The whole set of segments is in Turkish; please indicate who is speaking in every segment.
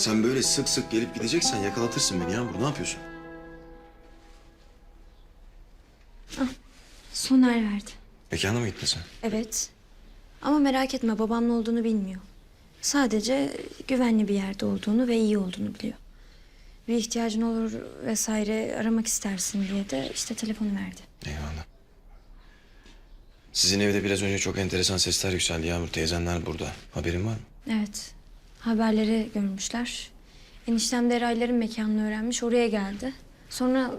Speaker 1: Sen böyle sık sık gelip gideceksen yakalatırsın beni Yağmur. Ne yapıyorsun?
Speaker 2: Soner verdi.
Speaker 1: Mekana mı gittin sen?
Speaker 2: Evet. Ama merak etme babamın olduğunu bilmiyor. Sadece güvenli bir yerde olduğunu ve iyi olduğunu biliyor. Bir ihtiyacın olur vesaire aramak istersin diye de işte telefonu verdi.
Speaker 1: Eyvallah. Sizin evde biraz önce çok enteresan sesler yükseldi Yağmur. Teyzenler burada. Haberin var mı?
Speaker 2: Evet. Haberleri görmüşler. Eniştem de Erayların mekanını öğrenmiş. Oraya geldi. Sonra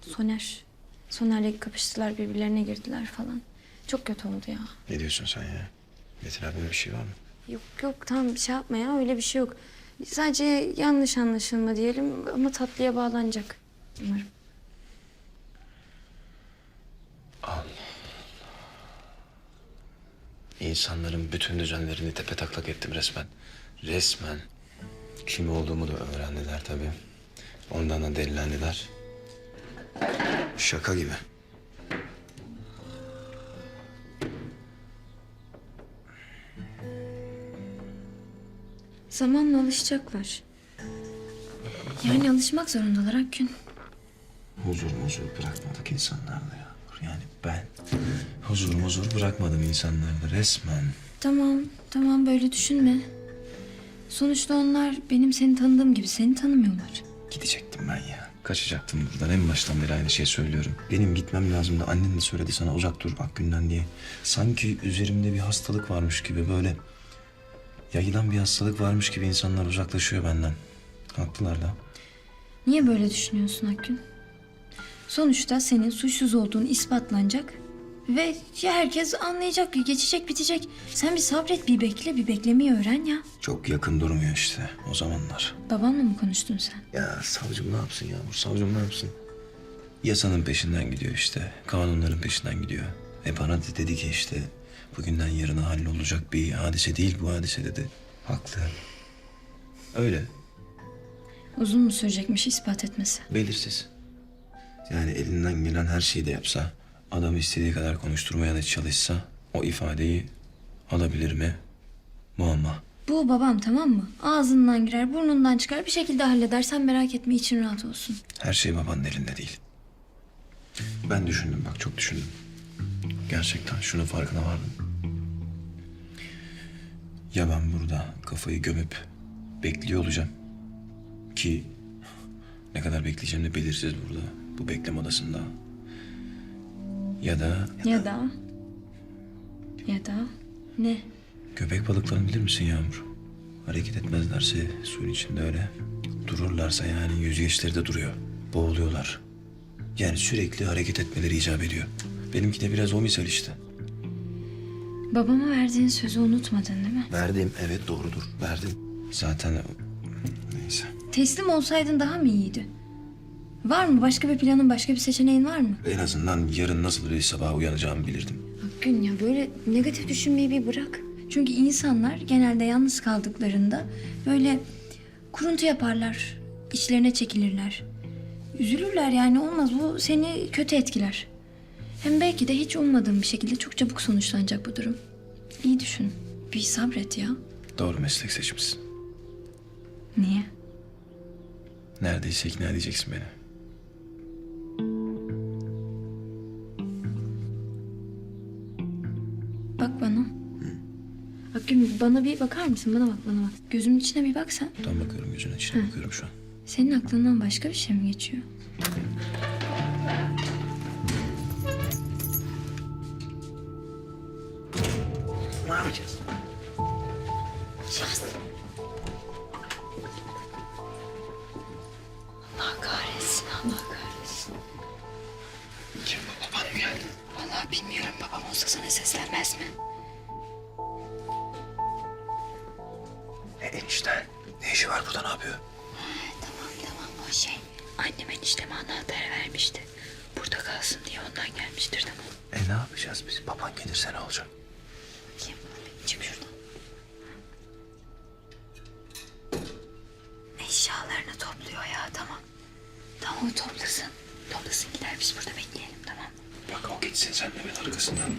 Speaker 2: Soner. Soner'le kapıştılar birbirlerine girdiler falan. Çok kötü oldu ya.
Speaker 1: Ne diyorsun sen ya? Metin abime bir şey var mı?
Speaker 2: Yok yok tamam bir şey yapma ya öyle bir şey yok. Sadece yanlış anlaşılma diyelim ama tatlıya bağlanacak umarım.
Speaker 1: İnsanların bütün düzenlerini tepe taklak ettim resmen. Resmen. Kim olduğumu da öğrendiler tabii. Ondan da delilendiler. Şaka gibi.
Speaker 2: Zamanla alışacaklar. Yani alışmak zorundalar Akgün.
Speaker 1: Huzur muzur bırakmadık insanlarda ya. Yani ben huzur muzur bırakmadım insanlarda resmen.
Speaker 2: Tamam tamam böyle düşünme. Sonuçta onlar benim seni tanıdığım gibi seni tanımıyorlar.
Speaker 1: Gidecektim ben ya. Kaçacaktım buradan. En baştan beri aynı şeyi söylüyorum. Benim gitmem lazımdı. Annen de söyledi sana uzak dur Akgün'den diye. Sanki üzerimde bir hastalık varmış gibi böyle... Yayılan bir hastalık varmış gibi insanlar uzaklaşıyor benden. Haklılar da.
Speaker 2: Niye böyle düşünüyorsun Akgün? Sonuçta senin suçsuz olduğun ispatlanacak ve herkes anlayacak, geçecek, bitecek. Sen bir sabret, bir bekle, bir beklemeyi öğren ya.
Speaker 1: Çok yakın durmuyor işte o zamanlar.
Speaker 2: Babamla mı konuştun sen?
Speaker 1: Ya savcım ne yapsın Yağmur? Savcım ne yapsın? Yasanın peşinden gidiyor işte. Kanunların peşinden gidiyor. E bana da dedi ki işte bugünden yarına hallolacak bir hadise değil bu hadise dedi. Haklı. Öyle.
Speaker 2: Uzun mu sürecekmiş ispat etmesi?
Speaker 1: Belirsiz. Yani elinden gelen her şeyi de yapsa, adam istediği kadar konuşturmaya da çalışsa o ifadeyi alabilir mi? Muamma.
Speaker 2: Bu babam tamam mı? Ağzından girer, burnundan çıkar bir şekilde halleder. Sen merak etme için rahat olsun.
Speaker 1: Her şey babanın elinde değil. Ben düşündüm bak çok düşündüm. Gerçekten şunun farkına vardım. Ya ben burada kafayı gömüp bekliyor olacağım. Ki ne kadar bekleyeceğim de belirsiz burada. Bu bekleme odasında. Ya da
Speaker 2: Ya da... Ya da... Ne?
Speaker 1: köpek balıklarını bilir misin Yağmur? Hareket etmezlerse suyun içinde öyle. Dururlarsa yani yüzgeçleri de duruyor. Boğuluyorlar. Yani sürekli hareket etmeleri icap ediyor. Benimki de biraz o misal işte.
Speaker 2: Babama verdiğin sözü unutmadın değil mi?
Speaker 1: Verdim evet doğrudur verdim. Zaten neyse.
Speaker 2: Teslim olsaydın daha mı iyiydi? Var mı? Başka bir planın, başka bir seçeneğin var mı?
Speaker 1: En azından yarın nasıl bir sabah uyanacağımı bilirdim.
Speaker 2: Gün ya böyle negatif düşünmeyi bir bırak. Çünkü insanlar genelde yalnız kaldıklarında böyle kuruntu yaparlar. içlerine çekilirler. Üzülürler yani olmaz bu seni kötü etkiler. Hem belki de hiç ummadığın bir şekilde çok çabuk sonuçlanacak bu durum. İyi düşün. Bir sabret ya.
Speaker 1: Doğru meslek seçmişsin.
Speaker 2: Niye?
Speaker 1: Neredeyse ikna edeceksin beni.
Speaker 2: Bana bir bakar mısın? Bana bak bana bak. Gözümün içine bir bak sen.
Speaker 1: Tam bakıyorum gözüne içine bakıyorum şu an.
Speaker 2: Senin aklından başka bir şey mi geçiyor?
Speaker 1: Ne yapacağız?
Speaker 2: Allah kahretsin, Allah kahretsin.
Speaker 1: Kim bu baban mı geldi?
Speaker 2: Vallahi bilmiyorum babam olsa sana seslenmez mi? Annem enişteme anahtarı vermişti. Burada kalsın diye ondan gelmiştir tamam.
Speaker 1: E ne yapacağız biz? Baban gelirse ne olacak?
Speaker 2: Kim? Çık şuradan. Eşyalarını topluyor ya tamam. Tamam o toplasın. Toplasın gider biz burada bekleyelim tamam.
Speaker 1: Bak o gitsin sen de ben arkasından.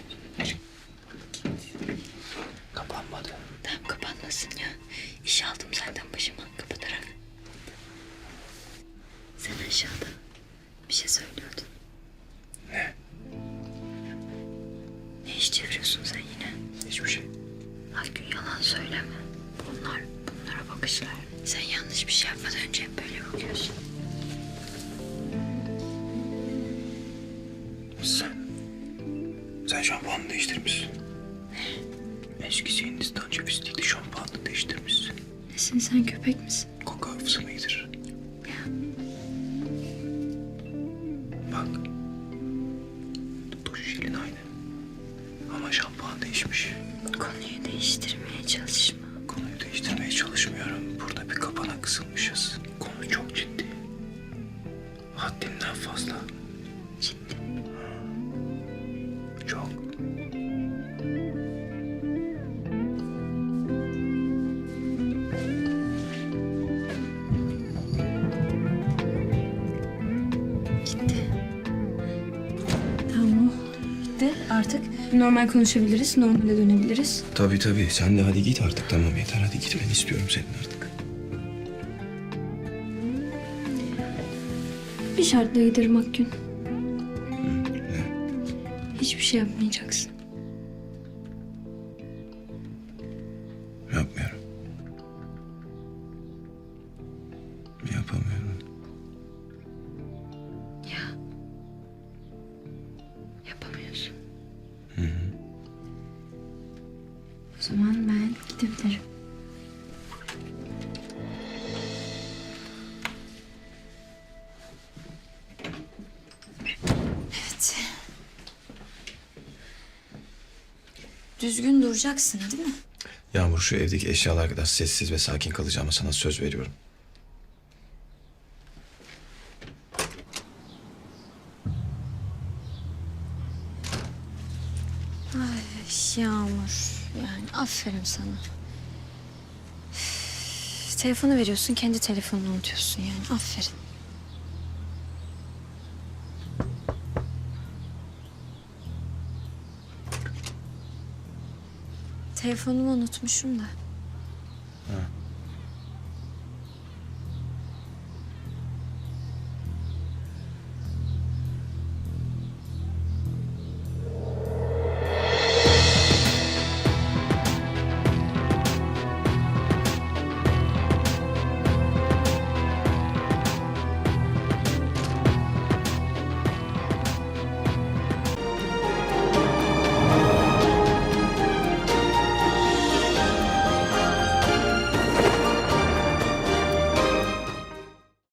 Speaker 1: Kapanmadı.
Speaker 2: Tamam kapanmasın ya. İş aldım zaten başıma. Kapat aşağıda bir şey söylüyordun.
Speaker 1: Ne?
Speaker 2: Ne iş çeviriyorsun sen yine?
Speaker 1: Hiçbir şey.
Speaker 2: Akgün yalan söyleme. Bunlar, bunlara bakışlar. Sen yanlış bir şey yapmadan önce hep böyle bakıyorsun.
Speaker 1: Sen... Sen şampuanını değiştirmişsin. Eskisi Hindistan cevizliydi şampuanını değiştirmişsin.
Speaker 2: Nesin sen köpek misin? Konuyu değiştirmeye çalışma.
Speaker 1: Konuyu değiştirmeye çalışmıyorum. Burada bir kapana kısılmışız. Konu çok ciddi. Haddinden fazla.
Speaker 2: Ciddi.
Speaker 1: Çok.
Speaker 2: Gitti. Tamam. Gitti. Artık normal konuşabiliriz. Normale dönebiliriz.
Speaker 1: Tabii tabii. Sen de hadi git artık tamam yeter. Hadi gitmeni istiyorum senin artık.
Speaker 2: Bir şartla giderim Akgün.
Speaker 1: Ne?
Speaker 2: Hiçbir şey yapmayacaksın. Düzgün duracaksın değil mi?
Speaker 1: Yağmur şu evdeki eşyalar kadar sessiz ve sakin kalacağıma sana söz veriyorum.
Speaker 2: Ay Yağmur. Yani aferin sana. Üf, Telefonu veriyorsun, kendi telefonunu unutuyorsun yani. Aferin. Telefonumu unutmuşum da.
Speaker 1: Ha.